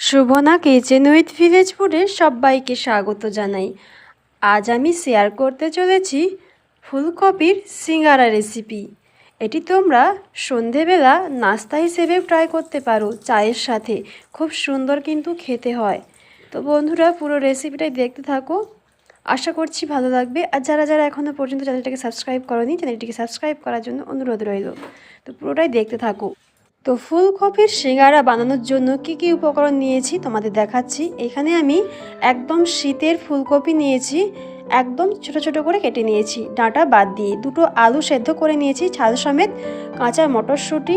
Shubhna kitchen with village ফুডে সবাইকে স্বাগত জানাই। আজ আমি শেয়ার করতে চলেছি ফুলকপির সিঙ্গারা রেসিপি। এটি তোমরা সন্ধেবেলা নাস্তা হিসেবে ট্রাই করতে পারো, চায়ের সাথে। খুব সুন্দর কিন্তু খেতে হয়। তো বন্ধুরা, পুরো রেসিপিটাই দেখতে থাকো। আশা করছি ভালো লাগবে। আর যারা যারা এখনও পর্যন্ত চ্যানেলটাকে সাবস্ক্রাইব করনি, চ্যানেলটিকে সাবস্ক্রাইব করার জন্য অনুরোধ রইল। তো পুরোটাই দেখতে থাকো। তো ফুলকপির সিঙ্গারা বানানোর জন্য কি কি উপকরণ নিয়েছি তোমাদের দেখাচ্ছি। এখানে আমি একদম শীতের ফুলকপি নিয়েছি, একদম ছোট ছোট করে কেটে নিয়েছি। ডাঁটা বাদ দিয়ে দুটো আলু সেদ্ধ করে নিয়েছি, ছাল সমেত, কাঁচা মটরশুঁটি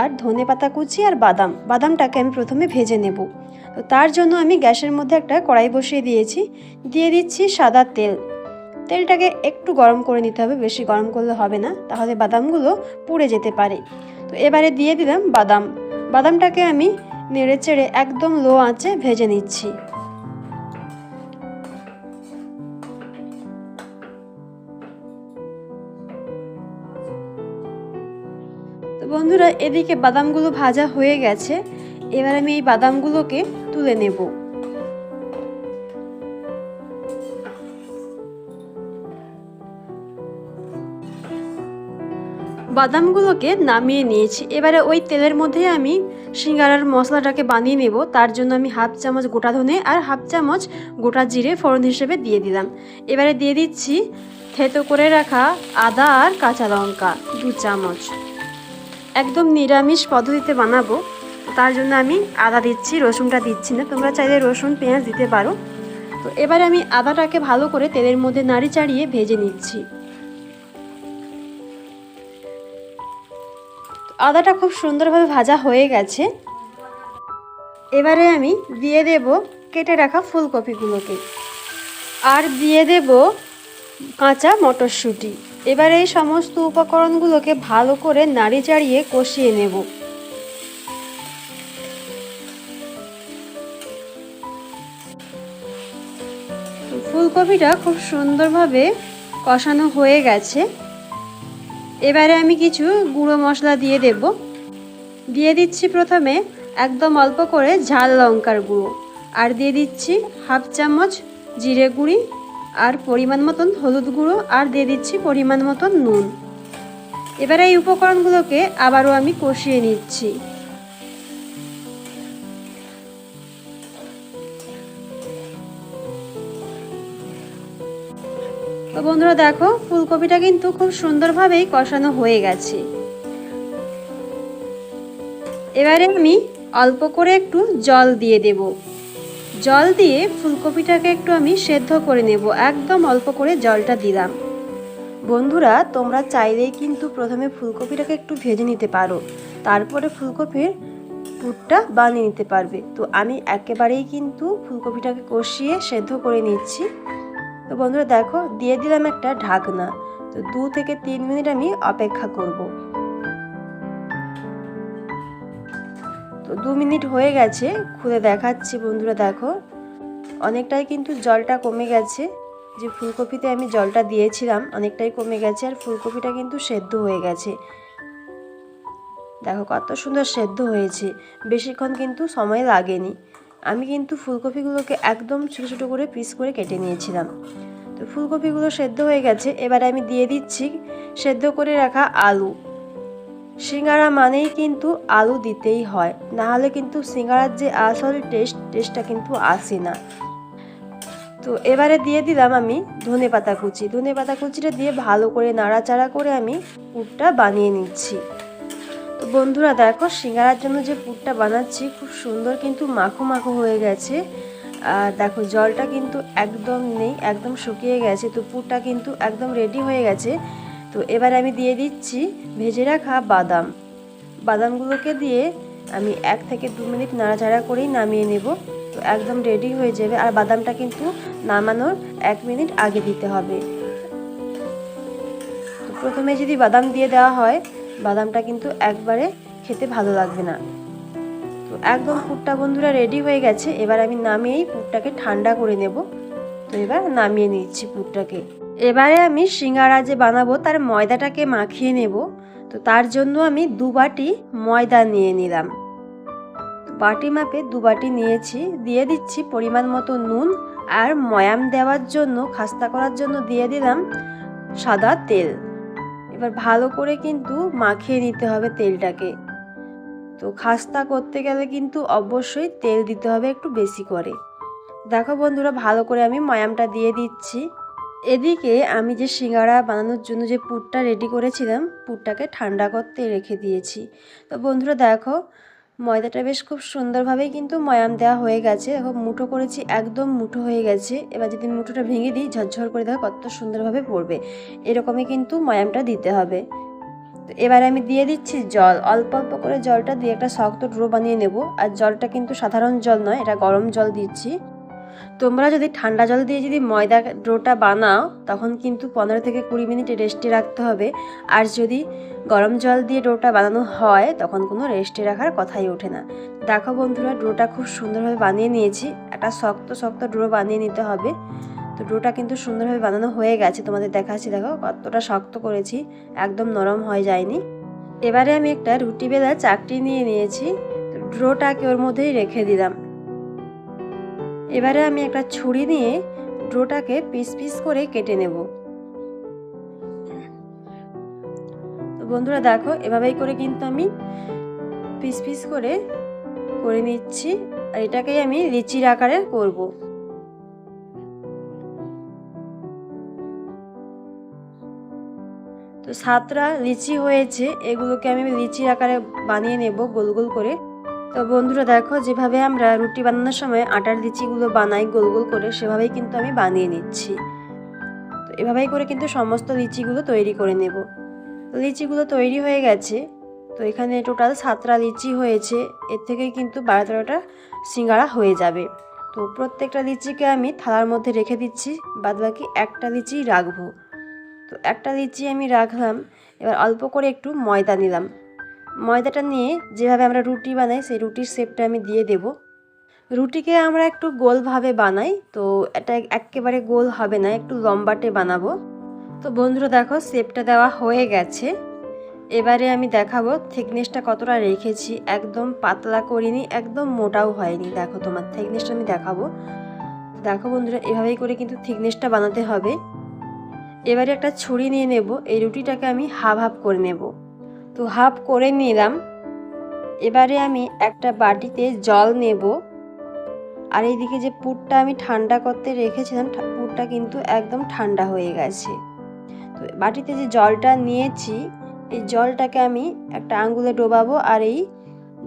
আর ধনে পাতা কুচি আর বাদাম। বাদামটাকে আমি প্রথমে ভেজে নেব। তো তার জন্য আমি গ্যাসের মধ্যে একটা কড়াই বসিয়ে দিয়েছি। দিয়ে দিচ্ছি সাদা তেল। তেলটাকে একটু গরম করে নিতে হবে, বেশি গরম করলে হবে না, তাহলে বাদামগুলো পুড়ে যেতে পারে। তো এবারে দিয়ে দিলাম বাদাম। বাদামটাকে আমি নেড়ে চেড়ে একদম লো আঁচে ভেজে নিচ্ছি। তো বন্ধুরা, এদিকে বাদামগুলো ভাজা হয়ে গেছে। এবার আমি এই বাদামগুলোকে তুলে নেব। বাদামগুলোকে নামিয়ে নিয়েছি। এবারে ওই তেলের মধ্যে আমি সিঙ্গারার মশলাটাকে বানিয়ে নেব। তার জন্য আমি হাফ চামচ গোটা ধনে আর হাফ চামচ গোটা জিরে ফোড়ন হিসেবে দিয়ে দিলাম। এবারে দিয়ে দিচ্ছি থেতো করে রাখা আদা আর কাঁচা লঙ্কা দু চামচ। একদম নিরামিষ পদ্ধতিতে বানাবো। তার জন্য আমি আদা দিচ্ছি, রসুনটা দিচ্ছি না। তোমরা চাইলে রসুন, পেঁয়াজ দিতে পারো। তো এবারে আমি আদাটাকে ভালো করে তেলের মধ্যে নাড়ি চাড়িয়ে ভেজে নিচ্ছি। আদাটা খুব সুন্দরভাবে ভাজা হয়ে গেছে। এবারে আমি দিয়ে দেব কেটে রাখা ফুলকপিগুলোকে। আর দিয়ে দেব কাঁচা মটরশুঁটি। এবারে এই সমস্ত উপকরণগুলোকে ভালো করে নাড়ি চাড়িয়ে কষিয়ে নেব। ফুলকপিটা খুব সুন্দরভাবে কষানো হয়ে গেছে। এবারে আমি কিছু গুঁড়ো মশলা দিয়ে দেব। দিয়ে দিচ্ছি প্রথমে একদম অল্প করে ঝাল লঙ্কার গুঁড়ো। আর দিয়ে দিচ্ছি হাফ চামচ জিরে গুঁড়ি আর পরিমাণ মতন হলুদ গুঁড়ো আর দিয়ে দিচ্ছি পরিমাণ মতন নুন। এবারে এই উপকরণগুলোকে আবারও আমি কষিয়ে নিচ্ছি। তো বন্ধুরা দেখো, ফুলকপিটা কিন্তু খুব সুন্দরভাবেই কষানো হয়ে গেছে। এবারে আমি অল্প করে একটু জল দিয়ে দেব। জল দিয়ে ফুলকপিটাকে একটু আমি সেদ্ধ করে নেব, একদম অল্প করে জলটা দিলাম। বন্ধুরা, তোমরা চাইলেই কিন্তু প্রথমে ফুলকপিটাকে একটু ভেজে নিতে পারো, তারপরে ফুলকপির পুরটা বানিয়ে নিতে পারবে। তো আমি একেবারেই কিন্তু ফুলকপিটাকে কষিয়ে সেদ্ধ করে নিচ্ছি। তো বন্ধুরা দেখো, দিয়ে দিলাম একটা ঢাকনা। তো দু থেকে তিন মিনিট আমি অপেক্ষা করব। তো দু মিনিট হয়ে গেছে, খুলে দেখাচ্ছি বন্ধুরা দেখো। অনেকটাই কিন্তু জলটা কমে গেছে। যে ফুলকপিতে আমি জলটা দিয়েছিলাম, অনেকটাই কমে গেছে আর ফুলকপিটা কিন্তু সেদ্ধ হয়ে গেছে। দেখো কত সুন্দর সেদ্ধ হয়েছে। বেশিক্ষণ কিন্তু সময় লাগেনি। আমি কিন্তু ফুলকপিগুলোকে একদম ছোটো ছোটো করে পিস করে কেটে নিয়েছিলাম। তো ফুলকপিগুলো সেদ্ধ হয়ে গেছে, এবারে আমি দিয়ে দিচ্ছি সেদ্ধ করে রাখা আলু। সিঙ্গারা মানেই কিন্তু আলু দিতেই হয় না হলে কিন্তু সিঙ্গারার যে আসল টেস্ট টেস্টটা কিন্তু আসে না। তো এবারে দিয়ে দিলাম আমি ধনে পাতা কুচি। ধনে পাতা কুচিটা দিয়ে ভালো করে নাড়াচাড়া করে আমি পুরটা বানিয়ে নিচ্ছি। তো বন্ধুরা, দেখো সিঙ্গারার জন্য যে পুরটা বানাচ্ছি, খুব সুন্দর কিন্তু মাখো মাখো হয়ে গেছে। আর দেখো, জলটা কিন্তু একদম নেই, একদম শুকিয়ে গেছে। তো পুরটা কিন্তু একদম রেডি হয়ে গেছে। তো এবার আমি দিয়ে দিচ্ছি ভেজে রাখা বাদাম। বাদামগুলোকে দিয়ে আমি এক থেকে দু মিনিট নাড়াচাড়া করেই নামিয়ে নেব। তো একদম রেডি হয়ে যাবে। আর বাদামটা কিন্তু নামানোর এক মিনিট আগে দিতে হবে। তো প্রথমে যদি বাদাম দিয়ে দেওয়া হয় বাদামটা কিন্তু একবারে খেতে ভালো লাগবে না। তো একদম পুরটা বন্ধুরা রেডি হয়ে গেছে। এবার আমি নামিয়েই পুরটাকে ঠান্ডা করে নেব। তো এবার নামিয়ে নিচ্ছি পুরটাকে। এবারে আমি সিঙ্গারা যে বানাবো, তার ময়দাটাকে মাখিয়ে নেব। তো তার জন্য আমি দু বাটি ময়দা নিয়ে নিলাম। বাটি মাপে দু বাটি নিয়েছি। দিয়ে দিচ্ছি পরিমাণ মতো নুন আর ময়াম দেওয়ার জন্য, খাস্তা করার জন্য দিয়ে দিলাম সাদা তেল। এবার ভালো করে কিন্তু মাখিয়ে নিতে হবে তেলটাকে। তো খাস্তা করতে গেলে কিন্তু অবশ্যই তেল দিতে হবে একটু বেশি করে। দেখো বন্ধুরা, ভালো করে আমি ময়ামটা দিয়ে দিচ্ছি। এদিকে আমি যে সিঙ্গারা বানানোর জন্য যে পুরটা রেডি করেছিলাম, পুরটাকে ঠান্ডা করতে রেখে দিয়েছি। তো বন্ধুরা দেখো ময়দাটা বেশ খুব সুন্দরভাবেই কিন্তু ময়াম দেওয়া হয়ে গেছে দেখো মুঠো করেছি, একদম মুঠো হয়ে গেছে। এবার যদি মুঠোটা ভেঙে দিই, ঝরঝর করে দেখো কত সুন্দরভাবে পড়বে। এরকমই কিন্তু ময়ামটা দিতে হবে। তো এবার আমি দিয়ে দিচ্ছি জল। অল্প অল্প করে জলটা দিয়ে একটা শক্ত ড্রো বানিয়ে নেব। আর জলটা কিন্তু সাধারণ জল নয়, এটা গরম জল দিচ্ছি। তোমরা যদি ঠান্ডা জল দিয়ে যদি ময়দা ডোটা বানাও, তখন কিন্তু পনেরো থেকে কুড়ি মিনিট রেস্টে রাখতে হবে। আর যদি গরম জল দিয়ে ডোটা বানানো হয়, তখন কোনো রেস্টে রাখার কথাই ওঠে না। দেখো বন্ধুরা, ডোটা খুব সুন্দরভাবে বানিয়ে নিয়েছি। একটা শক্ত শক্ত ডো বানিয়ে নিতে হবে। তো ডোটা কিন্তু সুন্দরভাবে বানানো হয়ে গেছে। তোমাদের দেখাচ্ছি, দেখো কতটা শক্ত করেছি। একদম নরম হয়ে যায়নি। এবারে আমি একটা রুটি বেলা চাকটি নিয়ে নিয়েছি। তো ড্রোটাকে ওর মধ্যেই রেখে দিলাম। এবারে আমি একটা ছুরি নিয়ে ড্রোটাকে পিস পিস করে কেটে নেব। বন্ধুরা দেখো, এভাবেই করে কিন্তু আমি পিস পিস করে করে নিচ্ছি আর এটাকেই আমি লিচির আকারে করব। তো সাতটা লিচি হয়েছে, এগুলোকে আমি লিচির আকারে বানিয়ে নেব গোল গোল করে। তো বন্ধুরা দেখো, যেভাবে আমরা রুটি বানানোর সময় আটার লিচিগুলো বানাই, গোল গোল করে, সেভাবেই কিন্তু আমি বানিয়ে নিচ্ছি। তো এভাবেই করে কিন্তু সমস্ত লিচিগুলো তৈরি করে নেব। লিচিগুলো তৈরি হয়ে গেছে। তো এখানে টোটাল সাতটা লিচি হয়েছে। এর থেকেই কিন্তু বারো তেরোটা সিঙ্গারা হয়ে যাবে। তো প্রত্যেকটা লিচিকে আমি থালার মধ্যে রেখে দিচ্ছি। বাদ বাকি একটা লিচি রাখব। তো একটা লিচি আমি রাখলাম। এবার অল্প করে একটু ময়দা নিলাম। ময়দাটা নিয়ে যেভাবে আমরা রুটি বানাই, সেই রুটির শেপটা আমি দিয়ে দেব। রুটিকে আমরা একটু গোলভাবে বানাই, তো এটা একেবারে গোল হবে না, একটু লম্বাটে বানাবো। তো বন্ধুরা দেখো শেপটা দেওয়া হয়ে গেছে। এবারে আমি দেখাবো থিকনেসটা কতটা রেখেছি। একদম পাতলা করিনি, একদম মোটাও হয়নি। দেখো, তোমার থিকনেসটা আমি দেখাবো। দেখো বন্ধুরা, এভাবেই করে কিন্তু থিকনেসটা বানাতে হবে। এবারে একটা ছুরি নিয়ে নেব। এই রুটিটাকে আমি হাফ হাফ করে নেব। তো হাফ করে নিলাম। এবারে আমি একটা বাটিতে জল নেব। আর এইদিকে যে পুরটা আমি ঠান্ডা করতে রেখেছিলাম পুরটা কিন্তু একদম ঠান্ডা হয়ে গেছে। তো বাটিতে যে জলটা নিয়েছি, এই জলটাকে আমি একটা আঙ্গুলে ডোবাবো আর এই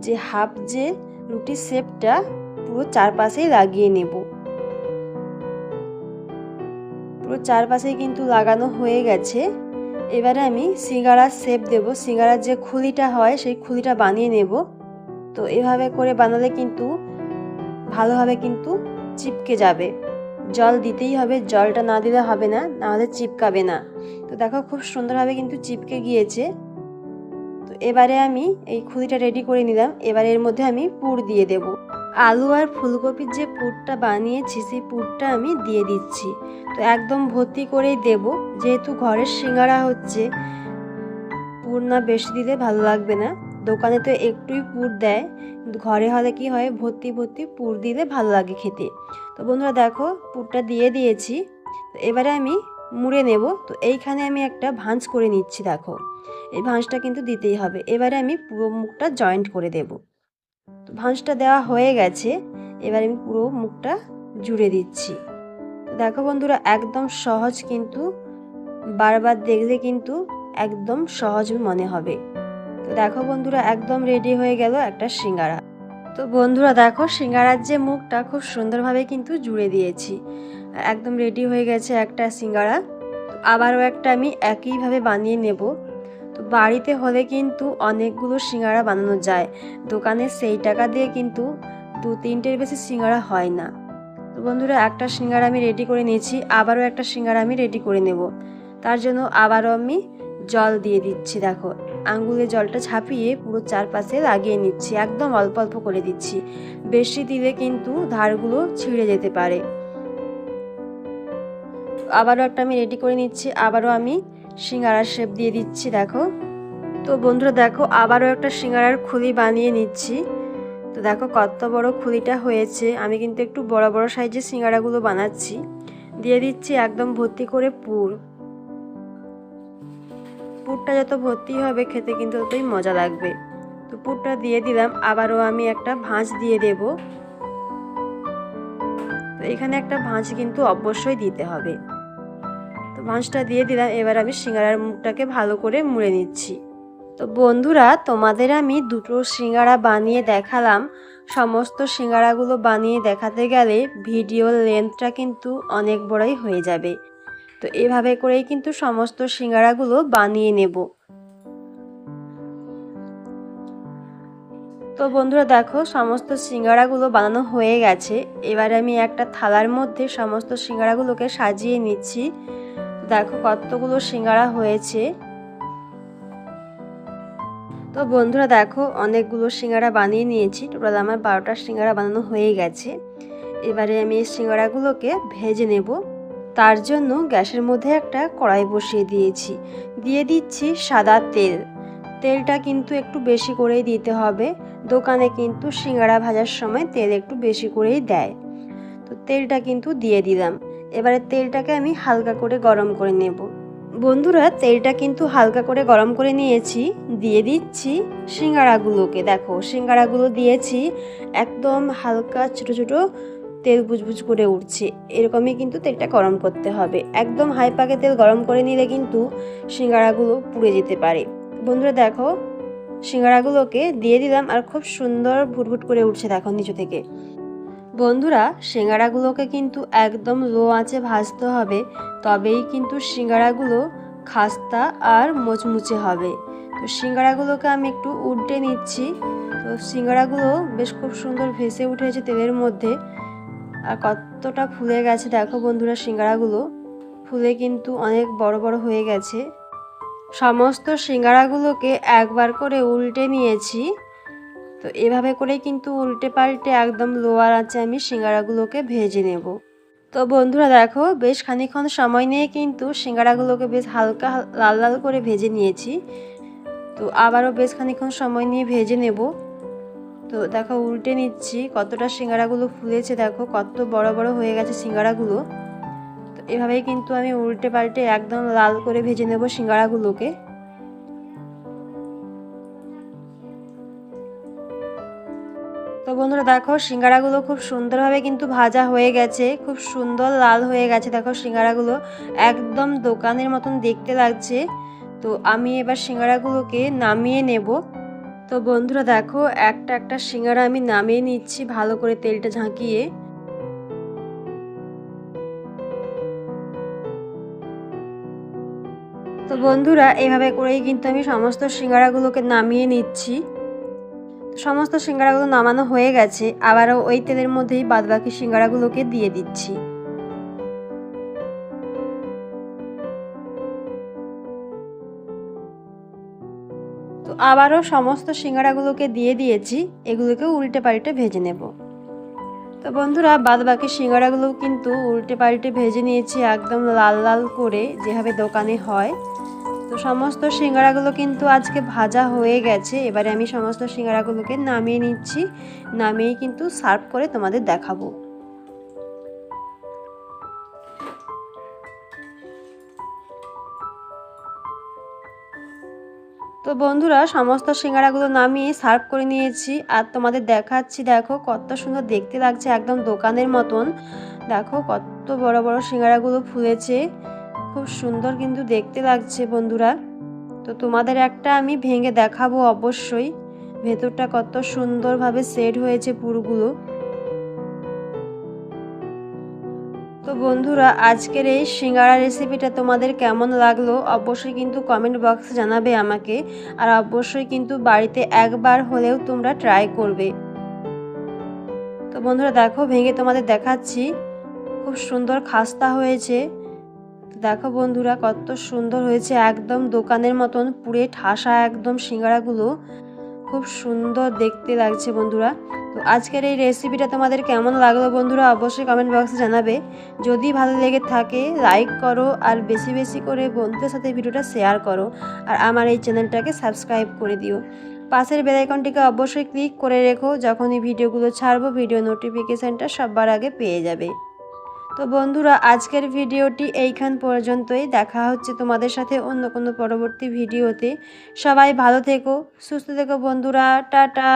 যে হাফ যে রুটির শেপটা, পুরো চারপাশেই লাগিয়ে নেব। পুরো চারপাশেই কিন্তু লাগানো হয়ে গেছে। এবারে আমি সিঙ্গারার শেপ দেব। সিঙ্গারার যে খুলিটা হয়, সেই খুলিটা বানিয়ে নেব। তো এভাবে করে বানালে কিন্তু ভালোভাবে কিন্তু চিপকে যাবে। জল দিতেই হবে, জলটা না দিলে হবে না নাহলে চিপকাবে না। তো দেখো খুব সুন্দরভাবে কিন্তু চিপকে গিয়েছে। তো এবারে আমি এই খুলিটা রেডি করে নিলাম। এবারে এর মধ্যে আমি পুর দিয়ে দেব। আলু আর ফুলকপির যে পুরটা বানিয়েছি, সেই পুরটা আমি দিয়ে দিচ্ছি। তো একদম ভর্তি করেই দেব। যেহেতু ঘরের সিঙ্গারা হচ্ছে, পুর না বেশি দিলে ভালো লাগবে না। দোকানে তো একটুই পুর দেয়। কিন্তু ঘরে হলে কি হয়, ভর্তি ভর্তি পুর দিলে ভালো লাগে খেতে। তো বন্ধুরা দেখো, পুরটা দিয়ে দিয়েছি। তো এবারে আমি মুড়ে নেব। তো এইখানে আমি একটা ভাঁজ করে নিচ্ছি, দেখো। এই ভাঁজটা কিন্তু দিতেই হবে। এবারে আমি পুরো মুখটা জয়েন্ট করে দেব। তো ভাঁজটা দেওয়া হয়ে গেছে। এবার আমি পুরো মুখটা জুড়ে দিচ্ছি। দেখো বন্ধুরা, একদম সহজ কিন্তু, বারবার দেখলে কিন্তু একদম সহজ মনে হবে। তো দেখো বন্ধুরা, একদম রেডি হয়ে গেল একটা সিঙ্গারা। তো বন্ধুরা, দেখো সিঙ্গারার যে মুখটা খুব সুন্দরভাবে কিন্তু জুড়ে দিয়েছি। একদম রেডি হয়ে গেছে একটা সিঙ্গারা। আবারও একটা আমি একইভাবে বানিয়ে নেব। তো বাড়িতে হলে কিন্তু অনেকগুলো সিঙ্গারা বানানো যায়। দোকানে সেই টাকা দিয়ে কিন্তু দু তিনটের বেশি সিঙ্গারা হয় না। তো বন্ধুরা, একটা সিঙ্গারা আমি রেডি করে নিয়েছি, আবারও একটা সিঙ্গারা আমি রেডি করে নেব। তার জন্য আবারও আমি জল দিয়ে দিচ্ছি, দেখো। আঙ্গুলে জলটা ছাপিয়ে পুরো চারপাশে লাগিয়ে নিচ্ছি, একদম অল্প অল্প করে দিচ্ছি। বেশি দিলে কিন্তু ধারগুলো ছিঁড়ে যেতে পারে। আবারও একটা আমি রেডি করে নিচ্ছি, আবারও আমি সিঙ্গারার শেপ দিয়ে দিচ্ছি, দেখো। তো বন্ধুরা, দেখো, আবারও একটা সিঙ্গারার খুলি বানিয়ে নিচ্ছি। তো দেখো, কত বড় খুলিটা হয়েছে। আমি কিন্তু একটু বড় বড় সাইজের সিঙ্গারাগুলো বানাচ্ছি। দিয়ে দিচ্ছি একদম ভর্তি করে পুর। পুরটা যত ভর্তি হবে, খেতে কিন্তু ততই মজা লাগবে। তো পুরটা দিয়ে দিলাম, আবারও আমি একটা ভাঁজ দিয়ে দেব। তো এখানে একটা ভাঁজ কিন্তু অবশ্যই দিতে হবে। ভাঁজটা দিয়ে দিলাম, এবার আমি সিঙ্গারার মুখটাকে ভালো করে মুড়ে নিচ্ছি। তো বন্ধুরা, তোমাদের আমি দুটো সিঙ্গারা বানিয়ে দেখালাম। সমস্ত সিঙ্গারাগুলো বানিয়ে দেখাতে গেলে ভিডিওর লেন্থটা কিন্তু অনেক বড়ই হয়ে যাবে। তো এভাবে করেই কিন্তু সমস্ত সিঙ্গারাগুলো বানিয়ে নেব। তো বন্ধুরা, দেখো, সমস্ত সিঙ্গারাগুলো বানানো হয়ে গেছে। এবার আমি একটা থালার মধ্যে সমস্ত সিঙ্গারাগুলোকে সাজিয়ে নিচ্ছি। দেখো কতগুলো সিঙ্গারা হয়েছে। তো বন্ধুরা দেখো অনেকগুলো সিঙ্গারা বানিয়ে নিয়েছি। টোটাল আমার বারোটা সিঙ্গারা বানানো হয়ে গেছে। এবারে আমি এই সিঙ্গারাগুলোকে ভেজে নেব। তার জন্য গ্যাসের মধ্যে একটা কড়াই বসিয়ে দিয়েছি। দিয়ে দিচ্ছি সাদা তেল। তেলটা কিন্তু একটু বেশি করেই দিতে হবে। দোকানে কিন্তু সিঙ্গারা ভাজার সময় তেল একটু বেশি করেই দেয়। তো তেলটা কিন্তু দিয়ে দিলাম। এবারে তেলটাকে আমি হালকা করে গরম করে নেব। বন্ধুরা, তেলটা কিন্তু হালকা করে গরম করে নিয়েছি, দিয়ে দিচ্ছি সিঙ্গারাগুলোকে। দেখো, সিঙ্গারাগুলো দিয়েছি, একদম হালকা ছোট ছোট তেল বুজবুজ করে উঠছে। এরকমই কিন্তু তেলটা গরম করতে হবে। একদম হাই পাকে তেল গরম করে নিলে কিন্তু সিঙ্গারাগুলো পুড়ে যেতে পারে। বন্ধুরা, দেখো, সিঙ্গারাগুলোকে দিয়ে দিলাম আর খুব সুন্দর ভুটভুট করে উঠছে, দেখো, নিচু থেকে। বন্ধুরা, সিঙ্গারাগুলোকে কিন্তু একদম লো আঁচে ভাজতে হবে, তবেই কিন্তু সিঙ্গারাগুলো খাস্তা আর মোচমুচে হবে। তো সিঙ্গারাগুলোকে আমি একটু উল্টে নিচ্ছি। তো সিঙ্গারাগুলো বেশ খুব সুন্দর ভেসে উঠেছে তেলের মধ্যে। আর কতটা ফুলে গেছে দেখো বন্ধুরা সিঙ্গারাগুলো। ফুলে কিন্তু অনেক বড় বড় হয়ে গেছে। সমস্ত সিঙ্গারাগুলোকে একবার করে উল্টে নিয়েছি। তো এভাবে করে কিন্তু উল্টে পাল্টে একদম লোয়ার আছে আমি সিঙ্গারাগুলোকে ভেজে নেব। তো বন্ধুরা দেখো, বেশ খানিক্ষণ সময় নিয়ে কিন্তু সিঙ্গারাগুলোকে বেশ হালকা লাল লাল করে ভেজে নিয়েছি। তো আবারও বেশ খানিক্ষণ সময় নিয়ে ভেজে নেব। তো দেখো, উল্টে নিচ্ছি, কতটা সিঙ্গারাগুলো ফুলেছে দেখো, কত বড় বড় হয়ে গেছে সিঙ্গারাগুলো। তো এভাবেই কিন্তু আমি উল্টে পাল্টে একদম লাল করে ভেজে নেব সিঙ্গারাগুলোকে। বন্ধুরা দেখো সিঙ্গারাগুলো খুব সুন্দরভাবে কিন্তু ভাজা হয়ে গেছে, খুব সুন্দর লাল হয়ে গেছে। দেখো সিঙ্গারাগুলো একদম দোকানের মতন দেখতে লাগছে। তো আমি এবার সিঙ্গারাগুলোকে নামিয়ে নেব। তো বন্ধুরা দেখো একটা একটা সিঙ্গারা আমি নামিয়ে নিচ্ছি ভালো করে তেলটা ঝাঁকিয়ে। তো বন্ধুরা এভাবে করেই কিন্তু আমি সমস্ত সিঙ্গারাগুলোকে নামিয়ে নিচ্ছি। সমস্ত সিঙ্গারাগুলো নামানো হয়ে গেছে, আবারও ওই তেলের মধ্যেই বাদবাকি সিঙ্গারাগুলোকে দিয়ে দিচ্ছি। তো আবারও সমস্ত সিঙ্গারাগুলোকে দিয়ে দিয়েছি, এগুলোকে উল্টে পাল্টে ভেজে নেব। তো বন্ধুরা বাদ বাকি সিঙ্গারাগুলো কিন্তু উল্টে পাল্টে ভেজে নিয়েছি, একদম লাল লাল করে যেভাবে দোকানে হয়। তো সমস্ত সিঙ্গারাগুলো কিন্তু আজকে ভাজা হয়ে গেছে। এবারে আমি সমস্ত সিঙ্গারাগুলোকে নামিয়ে নিচ্ছি। নামিয়েই কিন্তু সার্ভ করে তোমাদের দেখাবো। তো বন্ধুরা, সমস্ত সিঙ্গারাগুলো নামিয়ে সার্ভ করে নিয়েছি। আর তোমাদের দেখাচ্ছি, দেখো কত সুন্দর দেখতে লাগছে, একদম দোকানের মতন। দেখো কত বড় বড় সিঙ্গারাগুলো ফুলেছে। খুব সুন্দর কিন্তু দেখতে লাগছে বন্ধুরা। তো তোমাদের একটা আমি ভেঙে দেখাবো অবশ্যই। ভেতরটা কত সুন্দরভাবে সেট হয়েছে পুরগুলো। তো বন্ধুরা, আজকের এই সিঙ্গারা রেসিপিটা তোমাদের কেমন লাগল অবশ্যই কিন্তু কমেন্ট বক্সে জানাবে আমাকে। আর অবশ্যই কিন্তু বাড়িতে একবার হলেও তোমরা ট্রাই করবে। তো বন্ধুরা, দেখো, ভেঙে তোমাদের দেখাচ্ছি। খুব সুন্দর খাস্তা হয়েছে। দেখো বন্ধুরা, কত সুন্দর হয়েছে একদম দোকানের মতন পুরে ঠাসা একদম সিঙ্গারাগুলো। খুব সুন্দর দেখতে লাগছে বন্ধুরা। তো আজকের এই রেসিপিটা তোমাদের কেমন লাগল বন্ধুরা, অবশ্যই কমেন্ট বক্সে জানাবে। যদি ভালো লেগে থাকে লাইক করো আর বেশি বেশি করে বন্ধুদের সাথে ভিডিওটা শেয়ার করো আর আমার এই চ্যানেলটাকে সাবস্ক্রাইব করে দিও। পাশের বেলাইকনটিকে অবশ্যই ক্লিক করে রেখো, যখনই ভিডিওগুলো ছাড়বো ভিডিও নোটিফিকেশানটা সবার আগে পেয়ে যাবে। তো বন্ধুরা, আজকের ভিডিওটি এইখান পর্যন্তই। দেখা হচ্ছে তোমাদের সাথে অন্য কোনো পরবর্তী ভিডিওতে। সবাই ভালো থেকো, সুস্থ থেকো বন্ধুরা। টাটা।